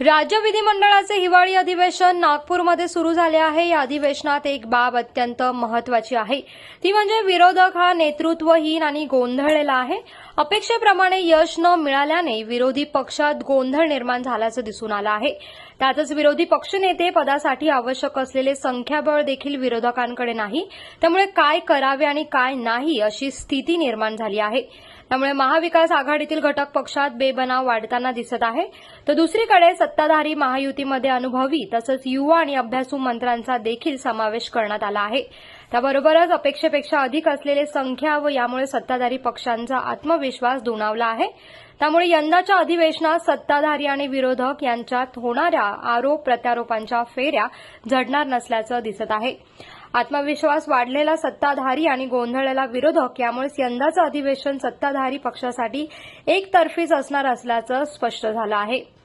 राज्य विधिमंडळाचे हिवाळी अधिवेशन नागपूरमध्ये सुरू झाले आहे. या अधिवेशनात एक बाब अत्यंत महत्वाची आहे. ती म्हणजे विरोधक हा नेतृत्वहीन आणि गोंधळलेला आहे. अपेक्षेप्रमाणे यश न मिळाल्याने विरोधी पक्षात गोंधळ निर्माण झाल्याचं दिसून आलं आहे. त्यातच विरोधी पक्षनेते पदासाठी आवश्यक असलेले संख्याबळ देखील विरोधकांकडे नाही. त्यामुळे काय करावे आणि काय नाही अशी स्थिती निर्माण झाली आहे. त्यामुळे महाविकास आघाडीतील घटक पक्षात बेबनाव वाढताना दिसत आहे. तर दुसरीकडे सत्ताधारी महायुतीमध्ये अनुभवी तसंच युवा आणि अभ्यासू मंत्र्यांचा देखील समावेश करण्यात आला आहे. त्याबरोबरच अपेक्षेपेक्षा अधिक असलेले संख्या व यामुळे सत्ताधारी पक्षांचा आत्मविश्वास दुणावला आहे. त्यामुळे यंदाच्या अधिवेशनात सत्ताधारी आणि विरोधक यांच्यात होणाऱ्या आरोप प्रत्यारोपांच्या फेऱ्या झडणार नसल्याचं दिसत आहे. आत्मविश्वास वाढलेला सत्ताधारी आणि गोंधळलेला विरोधक यामुळेच यंदाचं अधिवेशन सत्ताधारी पक्षासाठी एकतर्फीच असणार असल्याचं स्पष्ट झालं आहे.